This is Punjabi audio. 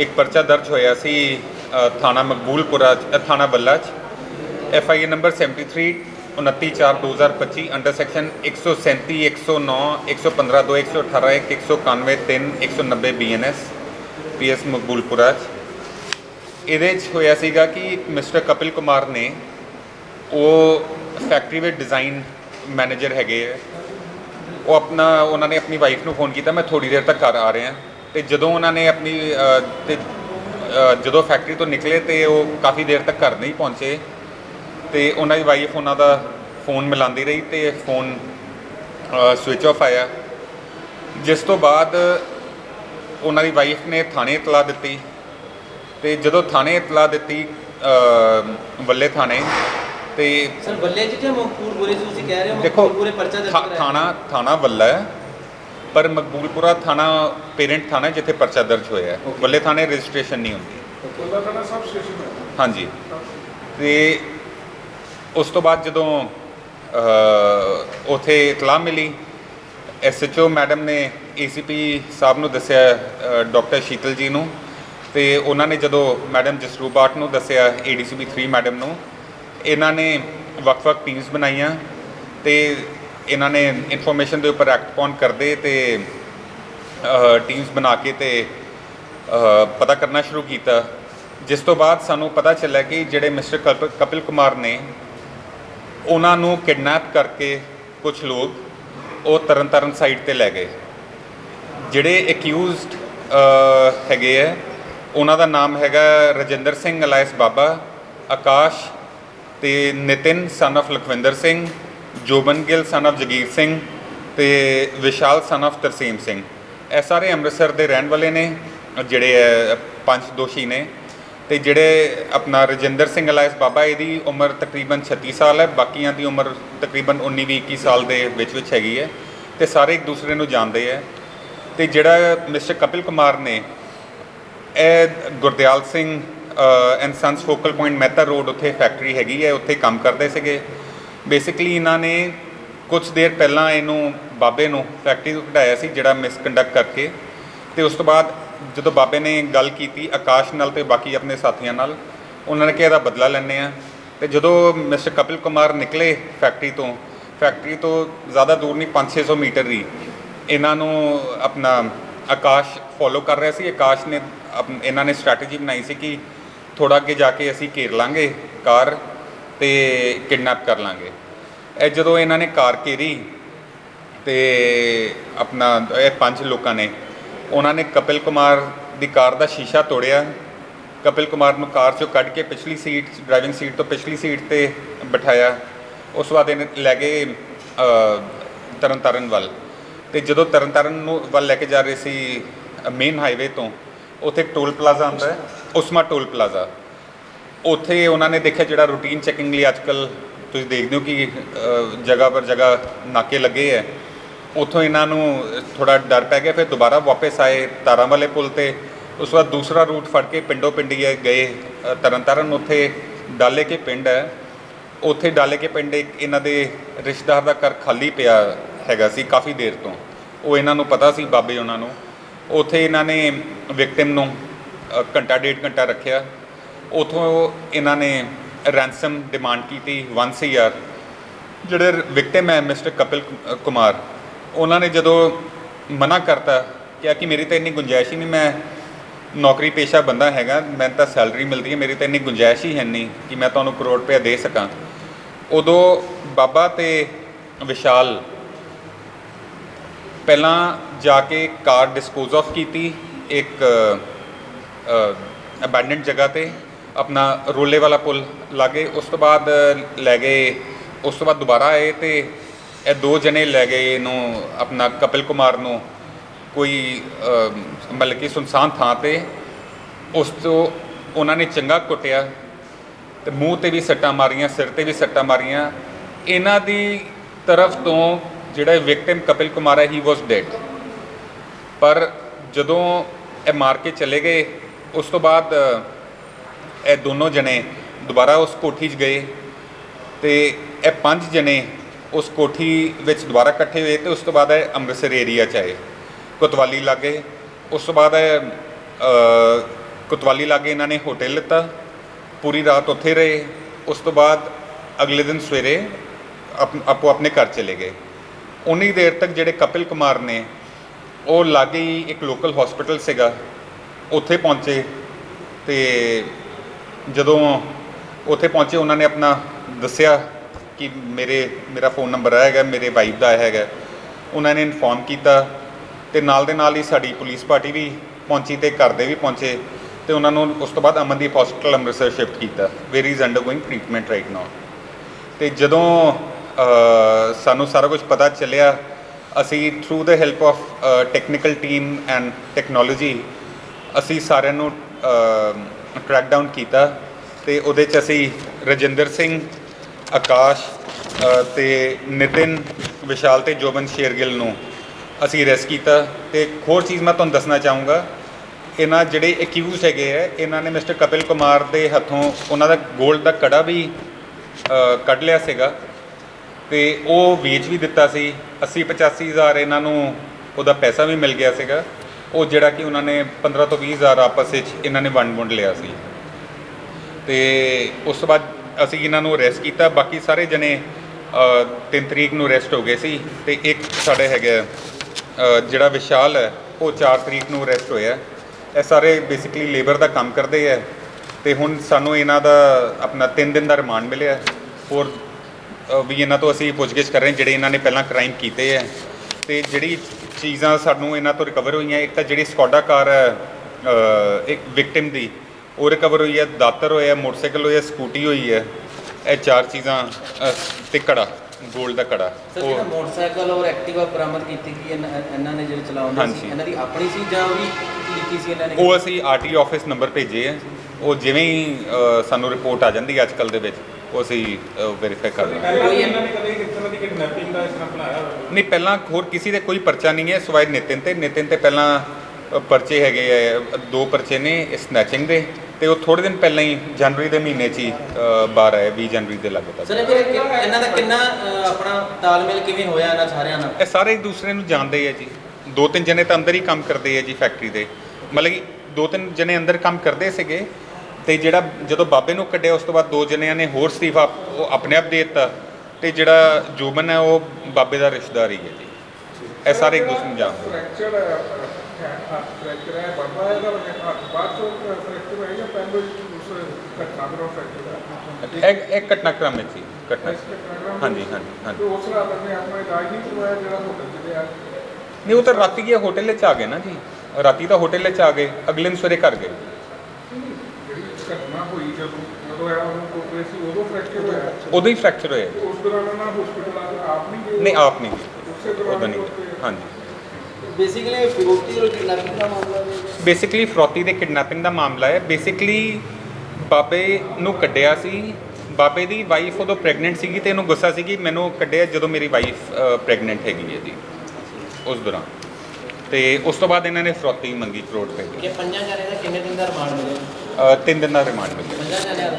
ਇੱਕ ਪਰਚਾ ਦਰਜ ਹੋਇਆ ਸੀ ਥਾਣਾ ਮਕਬੂਲਪੁਰਾ 'ਚ- ਥਾਣਾ ਬੱਲਾ 'ਚ। F I R number 73 29/4/2025 under section 137 109 115 2 118 1 191 3 190 BNS PS Maqboolpura 'ਚ। ਇਹਦੇ 'ਚ ਹੋਇਆ ਸੀਗਾ ਕਿ ਮਿਸਟਰ ਕਪਿਲ ਕੁਮਾਰ ਨੇ, ਉਹ ਫੈਕਟਰੀ ਵਿੱਚ ਡਿਜ਼ਾਈਨ ਮੈਨੇਜਰ ਹੈਗੇ ਹੈ ਉਹ ਆਪਣਾ, ਉਹਨਾਂ ਨੇ ਆਪਣੀ ਵਾਈਫ ਨੂੰ ਫੋਨ ਕੀਤਾ, ਮੈਂ ਥੋੜੀ ਦੇਰ ਤੱਕ ਘਰ ਆ ਰਿਹਾ। ਤੇ ਜਦੋਂ ਉਹਨਾਂ ਨੇ ਆਪਣੀ ਅ, ਤੇ ਅ, ਜਦੋਂ ਫੈਕਟਰੀ ਤੋਂ ਨਿਕਲੇ ਤੇ ਉਹ ਕਾਫੀ ਦੇਰ ਤੱਕ ਘਰ ਨਹੀਂ ਪਹੁੰਚੇ ਤੇ ਉਹਨਾਂ ਦੀ ਵਾਈਫ ਉਹਨਾਂ ਦਾ ਫੋਨ ਮਿਲਾਉਂਦੀ ਰਹੀ ਤੇ ਫੋਨ ਸਵਿਚ ਆਫ ਆਇਆ। ਜਿਸ ਤੋਂ ਬਾਅਦ ਉਹਨਾਂ ਦੀ ਵਾਈਫ ਨੇ ਥਾਣੇ ਇਤਲਾਹ ਦਿੱਤੀ ਤੇ ਜਦੋਂ ਥਾਣੇ ਇਤਲਾਹ ਦਿੱਤੀ ਅ, ਵੱਲੇ ਥਾਣੇ ਤੇ ਸਰ ਬੱਲੇ ਚ ਜਾਂ ਮਕਬੂਲ ਤੁਸੀਂ ਕਹਿ ਰਹੇ ਹੋ ਦੇਖੋ ਪਰਚਾ ਦਰਜ ਥਾ- ਕਰਾਇਆ। ਥਾਣਾ ਥਾਣਾ ਵੱਲਾ ਹੈ। ਪਰ ਮਕਬੂਲਪੁਰਾ ਥਾਣਾ ਪੇਰੈਂਟ ਥਾਣਾ ਜਿੱਥੇ ਪਰਚਾ ਦਰਜ ਹੋਇਆ ਹੈ. ਵੱਲੇ ਥਾਣੇ ਰਜਿਸਟ੍ਰੇਸ਼ਨ ਨਹੀਂ ਹੁੰਦੀ। ਉਹਦਾ ਥਾਣਾ ਸਬ ਸਟੇਸ਼ਨ ਹੈ ਹਾਂਜੀ। ਤੇ ਉਸ ਤੋਂ ਬਾਅਦ ਜਦੋਂ ਅ, ਉਥੇ ਇਤਲਾਹ ਮਿਲੀ ਐਸਐਚਓ ਮੈਡਮ ਨੇ ਏਸੀਪੀ ਸਾਹਿਬ ਨੂੰ ਦੱਸਿਆ ਡਾਕਟਰ ਸ਼ੀਤਲ ਜੀ ਨੂੰ ਤੇ ਉਹਨਾਂ ਨੇ ਜਦੋਂ ਮੈਡਮ ਜਸਰੂਪ ਬਾਟ ਨੂੰ ਦੱਸਿਆ ਏਡੀਸੀਪੀ 3 ਮੈਡਮ ਨੂੰ ਇਹਨਾਂ ਨੇ ਵੱਖ-ਵੱਖ ਟੀਮਸ ਬਣਾਈਆਂ ਤੇ ਇਹਨਾਂ ਨੇ ਇਨਫੋਰਮੇਸ਼ਨ ਦੇ ਉੱਪਰ ਐਕਟ ਪੌਨ ਕਰਦੇ ਤੇ ਟੀਮਸ ਬਣਾ ਕੇ ਤੇ ਪਤਾ ਕਰਨਾ ਸ਼ੁਰੂ ਕੀਤਾ। ਜਿਸ ਤੋਂ ਬਾਅਦ ਸਾਨੂੰ ਪਤਾ ਚੱਲਿਆ ਕਿ ਜਿਹੜੇ ਮਿਸਟਰ ਕਪਿਲ ਕਪਿਲ ਕੁਮਾਰ ਨੇ, ਉਹਨਾਂ ਨੂੰ ਕਿਡਨੈਪ ਕਰਕੇ ਕੁਝ ਲੋਕ ਉਹ ਤਰਨਤਾਰਨ ਸਾਈਡ ਤੇ ਲੈ ਗਏ। ਜਿਹੜੇ ਅਕਿਊਜ਼ਡ ਹੈਗੇ ਹੈ ਉਹਨਾਂ ਦਾ ਨਾਮ ਹੈਗਾ ਰਜਿੰਦਰ ਸਿੰਘ ਅਲਾਇਸ ਬਾਬਾ, ਆਕਾਸ਼ ਤੇ ਨਿਤਿਨ ਸਨ of Lakhwinder Singh Joban Gill son of Jagir Singh ਤੇ ਵਿਸ਼ਾਲ ਸਨ of ਤਰਸੀਮ ਸਿੰਘ। ਇਹ ਸਾਰੇ ਅੰਮ੍ਰਿਤਸਰ ਦੇ ਰਹਿਣ ਵਾਲੇ ਨੇ, ਜਿਹੜੇ ਪੰਜ ਦੋਸ਼ੀ ਨੇ। ਤੇ ਜਿਹੜੇ ਆਪਣਾ ਰਜਿੰਦਰ ਸਿੰਘ ਅਲਾਇਸ ਬਾਬਾ, ਇਹਦੀ ਉਮਰ ਤਕਰੀਬਨ 36 ਸਾਲ ਹੈ। ਬਾਕੀਆਂ ਦੀ ਉਮਰ ਤਕਰੀਬਨ 19 ਵੀਹ 21 ਸਾਲ ਦੇ ਵਿੱਚ ਵਿੱਚ ਹੈਗੀ ਹੈ। ਤੇ ਸਾਰੇ ਇੱਕ ਦੂਸਰੇ ਨੂੰ ਜਾਣਦੇ ਹੈ। ਤੇ ਜਿਹੜਾ ਮਿਸਟਰ ਕਪਿਲ ਕੁਮਾਰ ਨੇ, ਇਹ Gurdial Singh and sons focal point Mehta road ਉੱਥੇ ਫੈਕਟਰੀ ਹੈਗੀ ਹੈ। ਉੱਥੇ ਕੰਮ ਕਰਦੇ ਸੀਗੇ। ਬੇਸਿਕਲੀ ਇਹਨਾਂ ਨੇ ਕੁਝ ਦੇਰ ਪਹਿਲਾਂ ਇਹਨੂੰ ਬਾਬੇ ਨੂੰ ਫੈਕਟਰੀ ਤੋਂ ਕਢਾਇਆ ਸੀ, ਜਿਹੜਾ ਮਿਸਕੰਡਕਟ ਕਰਕੇ। ਤੇ ਉਸ ਤੋਂ ਬਾਅਦ ਜਦੋਂ ਬਾਬੇ ਨੇ ਗੱਲ ਕੀਤੀ ਆਕਾਸ਼ ਨਾਲ ਤੇ ਬਾਕੀ ਆਪਣੇ ਸਾਥੀਆਂ ਨਾਲ, ਉਹਨਾਂ ਨੇ ਕਿਹਾ ਇਹਦਾ ਬਦਲਾ ਲੈਣੇ ਆ ਤੇ ਜਦੋਂ ਮਿਸਟਰ ਕਪਿਲ ਕੁਮਾਰ ਨਿਕਲੇ ਫੈਕਟਰੀ ਤੋਂ ਫੈਕਟਰੀ ਤੋਂ ਜ਼ਿਆਦਾ ਦੂਰ ਨਹੀਂ 5-600 ਮੀਟਰ ਹੀ ਇਹਨਾਂ ਨੂੰ ਆਪਣਾ ਆਕਾਸ਼ ਫੋਲੋ ਕਰ ਰਿਹਾ ਸੀ। ਆਕਾਸ਼ ਨੇ ਇਹਨਾਂ ਨੇ ਸਟ੍ਰੈਟਜੀ ਬਣਾਈ ਸੀ ਕਿ ਥੋੜਾ ਅੱਗੇ ਜਾ ਕੇ ਅਸੀਂ ਘੇਰ ਲਾਂਗੇ ਕਾਰ। ਤੇ ਕਿਡਨੈਪ ਕਰ ਲਾਂਗੇ। ਇਹ ਜਦੋਂ ਇਹਨਾਂ ਨੇ ਕਾਰ ਘੇਰੀ ਤੇ ਆਪਣਾ ਇਹ ਪੰਜ ਲੋਕਾਂ ਨੇ ਉਹਨਾਂ ਨੇ ਕਪਿਲ ਕੁਮਾਰ ਦੀ ਕਾਰ ਦਾ ਸ਼ੀਸ਼ਾ ਤੋੜਿਆ। ਕਪਿਲ ਕੁਮਾਰ ਨੂੰ ਕਾਰ ਚੋਂ ਕੱਢ ਕੇ ਪਿਛਲੀ ਸੀਟ ਡਰਾਈਵਿੰਗ ਸੀਟ ਤੋਂ ਪਿਛਲੀ ਸੀਟ ਤੇ ਬਿਠਾਇਆ। ਉਸ ਤੋਂ ਬਾਅਦ ਇਹਨੇ ਲੈ ਗਏ ਅ, ਤਰਨਤਾਰਨ ਵੱਲ। ਤੇ ਜਦੋਂ ਤਰਨਤਾਰਨ ਨੂੰ ਵੱਲ ਲੈ ਕੇ ਜਾ ਰਹੇ ਸੀ ਮੇਨ ਹਾਈਵੇ ਤੋਂ ਉੱਥੇ ਇੱਕ ਟੋਲ ਪਲਾਜ਼ਾ ਆਉਂਦਾ ਹੈ ਉਸਮਾ ਟੋਲ ਪਲਾਜ਼ਾ। ਉੱਥੇ ਉਹਨਾਂ ਨੇ ਦੇਖਿਆ ਜਿਹੜਾ ਰੂਟੀਨ ਚੈਕਿੰਗ ਲਈ ਅੱਜਕੱਲ ਤੁਸੀਂ ਦੇਖਦੇ ਹੋ ਕਿ ਅ, ਜਗ੍ਹਾ ਪਰ ਜਗ੍ਹਾ ਨਾਕੇ ਲੱਗੇ ਹੈ। ਉੱਥੋਂ ਇਹਨਾਂ ਨੂੰ ਥੋੜਾ ਡਰ ਪੈ ਗਿਆ ਫਿਰ ਦੁਬਾਰਾ ਵਾਪਸ ਆਏ ਤਾਰਾਂ ਵਾਲੇ ਪੁਲ ਤੇ। ਉਸ ਤੋਂ ਬਾਅਦ ਦੂਸਰਾ ਰੂਟ ਫੜ ਕੇ ਪਿੰਡੋਂ ਪਿੰਡੀ ਗਏ ਅ, ਤਰਨਤਾਰਨ। ਉੱਥੇ ਡਾਲੇ ਕੇ ਪਿੰਡ ਹੈ। ਉੱਥੇ ਡਾਲੇ ਕੇ ਪਿੰਡ ਇੱਕ ਇਹਨਾਂ ਦੇ ਰਿਸ਼ਤੇਦਾਰ ਦਾ ਘਰ ਖਾਲੀ ਪਿਆ ਹੈਗਾ ਸੀ ਕਾਫੀ ਦੇਰ ਤੋਂ। ਉਹ ਇਹਨਾਂ ਨੂੰ ਪਤਾ ਸੀ ਬਾਬੇ ਉਹਨਾਂ ਨੂੰ। ਉੱਥੇ ਇਹਨਾਂ ਨੇ ਵਿਕਟਿਮ ਨੂੰ ਅ, ਘੰਟਾ ਡੇਢ ਘੰਟਾ ਰੱਖਿਆ। ਉਥੋਂ ਇਹਨਾਂ ਨੇ ਰੈਂਸਮ ਡਿਮਾਂਡ ਕੀਤੀ 1 ਯਾਰ ਜਿਹੜੇ ਵਿਕਟਿਮ ਹੈ ਮਿਸਟਰ ਕਪਿਲ ਕੁਮਾਰ, ਉਹਨਾਂ ਨੇ ਜਦੋਂ ਮਨਾ ਕਰਤਾ, ਕਿਹਾ ਕਿ ਮੇਰੀ ਤਾਂ ਇੰਨੀ ਗੁੰਜਾਇਸ਼ ਹੀ ਨਹੀਂ, ਮੈਂ ਨੌਕਰੀ ਪੇਸ਼ਾ ਬੰਦਾ ਹੈਗਾ, ਮੈਨੂੰ ਤਾਂ ਸੈਲਰੀ ਮਿਲਦੀ ਹੈ, ਮੇਰੀ ਤਾਂ ਇੰਨੀ ਗੁੰਜਾਇਸ਼ ਹੀ ਹੈ ਨਹੀਂ ਕਿ ਮੈਂ ਤੁਹਾਨੂੰ ਕਰੋੜ ਰੁਪਏ ਦੇ ਸਕਾਂ। ਉਦੋਂ ਬਾਬਾ ਤੇ ਵਿਸ਼ਾਲ ਪਹਿਲਾਂ ਜਾ ਕੇ ਕਾਰ ਡਿਸਪੋਜ਼ ਆਫ ਕੀਤੀ, ਇੱਕ ਅਬੈਂਡਨਡ ਜਗ੍ਹਾ ਤੇ। ਆਪਣਾ ਰੋਲੇ ਵਾਲਾ ਪੁਲ ਲਾਗੇ, ਉਸ ਤੋਂ ਬਾਅਦ ਲੈ ਗਏ, ਉਸ ਤੋਂ ਬਾਅਦ ਦੁਬਾਰਾ ਆਏ ਤੇ ਇਹ ਦੋ ਜਣੇ ਲੈ ਗਏ ਇਹਨੂੰ ਆਪਣਾ ਕਪਿਲ ਕੁਮਾਰ ਨੂੰ ਕੋਈ ਮਤਲਬ ਕਿ ਸੁਨਸਾਨ ਥਾਂ ਤੇ। ਉਸ ਤੋਂ ਉਹਨਾਂ ਨੇ ਚੰਗਾ ਕੁੱਟਿਆ ਤੇ ਮੂੰਹ ਤੇ ਵੀ ਸੱਟਾਂ ਮਾਰੀਆਂ, ਸਿਰ ਤੇ ਵੀ ਸੱਟਾਂ ਮਾਰੀਆਂ। ਇਹਨਾਂ ਦੀ ਤਰਫ ਤੋਂ ਜਿਹੜਾ ਵਿਕਟਿਮ ਕਪਿਲ ਕੁਮਾਰ ਹੈ ਹੀ ਵਾਸ ਡੈਡ ਪਰ ਜਦੋਂ ਇਹ ਮਾਰ ਕੇ ਚਲੇ ਗਏ, ਉਸ ਤੋਂ ਬਾਅਦ ਇਹ ਦੋਨੋਂ ਜਣੇ ਦੁਬਾਰਾ ਉਸ ਕੋਠੀ 'ਚ ਗਏ ਤੇ ਇਹ ਪੰਜ ਜਣੇ ਉਸ ਕੋਠੀ ਵਿੱਚ ਦੁਬਾਰਾ ਇਕੱਠੇ ਹੋਏ ਤੇ ਉਸ ਤੋਂ ਬਾਅਦ ਇਹ ਅੰਮ੍ਰਿਤਸਰ ਏਰੀਆ 'ਚ ਆਏ। ਕੋਤਵਾਲੀ ਲਾਗੇ। ਉਸ ਤੋਂ ਬਾਅਦ ਇਹ ਅ, ਕੋਤਵਾਲੀ ਲਾਗੇ ਇਹਨਾਂ ਨੇ ਹੋਟਲ ਲਿੱਤਾ। ਪੂਰੀ ਰਾਤ ਉੱਥੇ ਰਹੇ। ਉਸ ਤੋਂ ਬਾਅਦ ਅਗਲੇ ਦਿਨ ਸਵੇਰੇ ਆਪ- ਆਪੋ ਆਪਣੇ ਘਰ ਚਲੇ ਗਏ। ਉਨੀ ਦੇਰ ਤੱਕ ਜਿਹੜੇ ਕਪਿਲ ਕੁਮਾਰ ਨੇ ਉਹ ਲਾਗੇ ਹੀ ਇੱਕ ਲੋਕਲ ਹਸਪੀਟਲ ਸੀਗਾ। ਉੱਥੇ ਪਹੁੰਚੇ ਤੇ ਜਦੋਂ ਉੱਥੇ ਪਹੁੰਚੇ, ਉਹਨਾਂ ਨੇ ਆਪਣਾ ਦੱਸਿਆ ਕਿ ਮੇਰੇ, ਮੇਰਾ ਫੋਨ ਨੰਬਰ ਆਇਆ ਹੈਗਾ, ਮੇਰੇ ਵਾਈਫ ਦਾ ਆਇਆ ਹੈਗਾ। ਉਹਨਾਂ ਨੇ ਇਨਫੋਰਮ ਕੀਤਾ ਤੇ ਨਾਲ ਦੇ ਨਾਲ ਹੀ ਸਾਡੀ ਪੁਲਿਸ ਪਾਰਟੀ ਵੀ ਪਹੁੰਚੀ ਤੇ ਘਰ ਦੇ ਵੀ ਪਹੁੰਚੇ ਤੇ ਉਹਨਾਂ ਨੂੰ ਉਸ ਤੋਂ ਬਾਅਦ ਅਮਨਦੀਪ ਹਸਪੀਟਲ ਅੰਮ੍ਰਿਤਸਰ ਸ਼ਿਫਟ ਕੀਤਾ। Where is undergoing treatment right now ਤੇ ਜਦੋਂ ਸਾਨੂੰ ਸਾਰਾ ਕੁਝ ਪਤਾ ਚੱਲਿਆ, ਅਸੀਂ through the help of technical team and technology ਅਸੀਂ ਸਾਰਿਆਂ ਨੂੰ ਟਰੈਕ ਡਾਊਨ ਕੀਤਾ ਤੇ ਉਹਦੇ ਚ ਅਸੀਂ ਰਜਿੰਦਰ ਸਿੰਘ ਆਕਾਸ਼ ਅ, ਤੇ ਨਿਤਿਨ ਵਿਸ਼ਾਲ ਤੇ ਜੋਬਨ ਸ਼ੇਰਗਿੱਲ ਨੂੰ ਅਸੀਂ ਅਰੈਸਟ ਕੀਤਾ। ਤੇ ਇੱਕ ਹੋਰ ਚੀਜ਼ ਮੈਂ ਤੁਹਾਨੂੰ ਦੱਸਣਾ ਚਾਹੂੰਗਾ ਇਹਨਾਂ ਜਿਹੜੇ ਅਕਿਊਜ਼ ਹੈਗੇ ਆ ਇਹਨਾਂ ਨੇ ਮਿਸਟਰ ਕਪਿਲ ਕੁਮਾਰ ਦੇ ਹੱਥੋਂ ਉਹਨਾਂ ਦਾ 골ਡ ਦਾ ਕੜਾ ਵੀ ਕੱਢ ਲਿਆ ਸੀਗਾ। ਤੇ ਉਹ ਵੇਚ ਵੀ ਦਿੱਤਾ ਸੀ। 80 85 ਹਜ਼ਾਰ ਇਹਨਾਂ ਨੂੰ ਉਹਦਾ ਪੈਸਾ ਵੀ ਮਿਲ ਗਿਆ ਸੀਗਾ। ਉਹ ਜਿਹੜਾ ਕਿ ਉਹਨਾਂ ਨੇ 15 ਤੋਂ 20 ਹਜ਼ਾਰ ਆਪਸ ਵਿੱਚ ਇਹਨਾਂ ਨੇ ਵੰਡ ਵੰਡ ਲਿਆ ਸੀ। ਤੇ ਉਸ ਤੋਂ ਬਾਅਦ ਅਸੀਂ ਇਹਨਾਂ ਨੂੰ ਅਰੈਸਟ ਕੀਤਾ। ਬਾਕੀ ਸਾਰੇ ਜਣੇ 3 ਤਰੀਕ ਨੂੰ ਅਰੈਸਟ ਹੋ ਗਏ ਸੀ ਤੇ ਇੱਕ ਸਾਡੇ ਹੈਗਾ ਜਿਹੜਾ ਵਿਸ਼ਾਲ ਹੈ, ਉਹ 4 ਤਰੀਕ ਨੂੰ ਅਰੈਸਟ ਹੋਇਆ। ਇਹ ਸਾਰੇ ਬੇਸਿਕਲੀ ਲੇਬਰ ਦਾ ਕੰਮ ਕਰਦੇ ਹੈ ਤੇ ਹੁਣ ਸਾਨੂੰ ਇਹਨਾਂ ਦਾ ਆਪਣਾ 3 ਦਿਨ ਦਾ ਰਿਮਾਂਡ ਮਿਲਿਆ। ਹੋਰ ਵੀ ਇਹਨਾਂ ਤੋਂ ਅਸੀਂ ਪੁੱਛਗਿੱਛ ਕਰ ਰਹੇ ਜਿਹੜੇ ਇਹਨਾਂ ਨੇ ਪਹਿਲਾਂ ਕ੍ਰਾਈਮ ਕੀਤੇ ਹੈ ਤੇ ਜਿਹੜੀ ਚੀਜ਼ਾਂ ਸਾਨੂੰ ਇਹਨਾਂ ਤੋਂ ਰਿਕਵਰ ਹੋਈਆਂ। ਇੱਕ ਤਾਂ ਜਿਹੜੀ ਸਕੋਡਾ ਕਾਰ ਹੈ ਇੱਕ ਵਿਕਟਿਮ ਦੀ ਉਹ ਰਿਕਵਰ ਹੋਈ ਹੈ ਦਾਤਰ ਹੋਇਆ ਮੋਟਰਸਾਈਕਲ ਹੋਇਆ ਸਕੂਟੀ ਹੋਈ ਹੈ। ਇਹ ਚਾਰ ਚੀਜ਼ਾਂ ਅ, ਤੇ ਕੜਾ 골ਡ ਦਾ ਕੜਾ ਸਰ ਜਿਹੜਾ ਮੋਟਰਸਾਈਕਲ ਔਰ ਐਕਟਿਵਾ ਬਰਾਮਦ ਕੀਤੀ ਗਈ ਇਹਨਾਂ ਇਹਨਾਂ ਨੇ ਜਿਹੜੇ ਚਲਾਉਂਦੇ ਹਾਂਜੀ। ਸੀ ਇਹਨਾਂ ਦੀ ਆਪਣੀ ਸੀ ਜਾਂ ਉਹ ਵੀ ਲਿੱਤੀ ਸੀ ਇਹਨਾਂ ਨੇ? ਉਹ ਅਸੀਂ ਆਰਟੀ ਆਫਿਸ ਨੰਬਰ ਭੇਜੇ ਹੈ। ਉਹ ਜਿਵੇਂ ਹੀ ਅ, ਸਾਨੂੰ ਰਿਪੋਰਟ ਆ ਜਾਂਦੀ ਹੈ ਅੱਜ ਕੱਲ ਦੇ ਵਿੱਚ ਉਹ ਅਸੀਂ ਵੈਰੀਫਾਈ ਕਰ ਇਹਨਾਂ ਨੇ ਕਦੇ ਇਸ ਤਰ੍ਹਾਂ ਦੀ ਕਿਡਨੈਪਿੰਗ ਦਾ ਇਸ ਤਰ੍ਹਾਂ ਬਣਾਇਆ ਹੋਵੇ। ਨਹੀਂ ਪਹਿਲਾਂ ਹੋਰ ਕਿਸੇ ਦੇ ਕੋਈ ਪਰਚਾ ਨਹੀਂ ਹੈ ਸਿਵਾਏ ਨਿਤਿਨ ਤੇ। ਨਿਤਿਨ ਤੇ ਪਹਿਲਾਂ ਅ, ਪਰਚੇ ਹੈਗੇ ਆ ਦੋ ਪਰਚੇ ਨੇ ਸਨੈਚਿੰਗ ਦੇ। ਤੇ ਉਹ ਥੋੜੇ ਦਿਨ ਪਹਿਲਾਂ ਹੀ ਜਨਵਰੀ ਦੇ ਮਹੀਨੇ 'ਚ ਹੀ ਅ, ਬਾਹਰ ਆਏ 20 ਜਨਵਰੀ ਦੇ ਲਗਭਗ। ਸਰ ਇਹ ਫਿਰ ਕਿ- ਇਹਨਾਂ ਦਾ ਕਿੰਨਾ ਆਪਣਾ ਤਾਲਮੇਲ ਕਿਵੇਂ ਹੋਇਆ ਇਹਨਾਂ ਸਾਰਿਆਂ ਨਾਲ? ਇਹ ਸਾਰੇ ਇੱਕ ਦੂਸਰੇ ਨੂੰ ਜਾਣਦੇ ਆ ਜੀ। ਦੋ ਤਿੰਨ ਜਣੇ ਤਾਂ ਅੰਦਰ ਹੀ ਕੰਮ ਕਰਦੇ ਆ ਜੀ ਫੈਕਟਰੀ ਦੇ। ਮਤਲਬ ਕਿ ਦੋ ਤਿੰਨ ਜਣੇ ਅੰਦਰ ਕੰਮ ਕਰਦੇ ਸੀਗੇ। ਤੇ ਜਿਹੜਾ ਜਦੋਂ ਬਾਬੇ ਨੂੰ ਕੱਢਿਆ ਉਸ ਤੋਂ ਬਾਅਦ ਦੋ ਜਣਿਆਂ ਨੇ ਹੋਰ ਅਸਤੀਫਾ ਉਹ ਆਪਣੇ ਆਪ ਦੇ ਦਿੱਤਾ। ਤੇ ਜਿਹੜਾ ਜੋਬਨ ਹੈ ਉਹ ਬਾਬੇ ਦਾ ਰਿਸ਼ਤੇਦਾਰ ਹੀ ਹੈ ਜੀ। ਇਹ ਸਾਰੇ ਇੱਕ ਦੂਸਰੇ ਨੂੰ ਜਾਣਦੇ ਆ। ਫ੍ਰੈਕਚਰ ਫ੍ਰੈਕਚਰ ਹੈ ਬਾਬਾ ਇਹਦਾ ਬਾਅਦ ਤੋਂ ਫ੍ਰੈਕਚਰ ਹੈ ਜਾਂ ਪਹਿਲਾਂ ਹੀ ਦੂਸਰੇ ਘਟਨਾ ਦਾ ਫ੍ਰੈਕਚਰ ਹੈ ਇਹ ਇਹ ਘਟਨਾਕ੍ਰਮ ਹੈ ਜੀ ਘਟਨਾ। ਘਟਨਾਕ੍ਰਮ ਹਾਂਜੀ ਹਾਂਜੀ ਹਾਂਜੀ। ਤੇ ਉਸ ਰਾਤ ਨੇ ਆਪਣਾ ਇਲਾਜ ਨਹੀਂ ਕਰਵਾਇਆ ਜਿਹੜਾ ਹੋਟਲ ਚ ਲਿਆ ਨਹੀਂ ਉਹ ਤਾਂ ਰਾਤੀ ਗਿਆ ਹੋਟਲ ਵਿੱਚ ਆ ਗਏ ਨਾ ਜੀ। ਰਾਤੀ ਤਾਂ ਹੋਟਲ ਵਿੱਚ ਆ ਗਏ ਅਗਲੇ ਦਿਨ ਸਵੇਰੇ ਘਰ ਗਏ। ਘਟਨਾ ਹੋਈ ਜਦੋਂ ਜਦੋਂ ਇਹ ਉਹਨੂੰ ਕੋਪਰੇ ਸੀ ਉਦੋਂ ਫ੍ਰੈਕਚਰ ਹੋਇਆ? ਉਦੋਂ ਹੀ ਫ੍ਰੈਕਚਰ ਹੋਇਆ। ਜੀ। ਉਸ ਦੌਰਾਨ ਉਹਨਾਂ ਹਸਪੀਟਲ ਆ ਕੇ ਆਪ ਨਹੀਂ ਗਏ? ਨਹੀਂ ਆਪ ਨਹੀਂ ਉਸੇ ਗਏ ਦੌਰਾਨ ਉਦੋਂ ਨਹੀਂ ਗਏ। ਹਾਂਜੀ। ਬੇਸਿਕਲੀ ਫਿਰੋਤੀ ਔਰ ਕਿਡਨੈਪਿੰਗ ਦਾ ਮਾਮਲਾ ਹੈ। ਬੇਸਿਕਲੀ ਫਰੋਤੀ ਦੇ ਕਿਡਨੈਪਿੰਗ ਦਾ ਮਾਮਲਾ ਹੈ। ਬੇਸਿਕਲੀ ਬਾਬੇ ਨੂੰ ਕੱਢਿਆ ਸੀ। ਬਾਬੇ ਦੀ ਵਾਈਫ ਉਦੋਂ ਪ੍ਰੈਗਨੈਂਟ ਸੀਗੀ ਤੇ ਇਹਨੂੰ ਗੁੱਸਾ ਸੀ ਕਿ ਮੈਨੂੰ ਕੱਢਿਆ ਜਦੋਂ ਮੇਰੀ ਵਾਈਫ ਪ੍ਰੈਗਨੈਂਟ ਹੈਗੀ ਹੈ ਜੀ। ਉਸ ਦੌਰਾਨ। ਤੇ ਉਸ ਤੋਂ ਬਾਅਦ ਇਹਨਾਂ ਨੇ ਫਰੋਤੀ ਮੰਗੀ ਕਰੋੜ ਰੁਪਏ। ਕਿ ਪੰਜਾਂ ਜਣੇ ਦਾ ਕਿੰਨੇ ਦਿਨ ਦਾ ਰਿਮਾਂਡ ਮਿਲਿਆ? ਦੀ ਅ, ਤਿੰਨ ਦਿਨ ਦਾ ਰਿਮਾਂਡ ਮਿਲਿਆ। ਪੰਜਾਂ ਜਣਿਆਂ ਦਾ?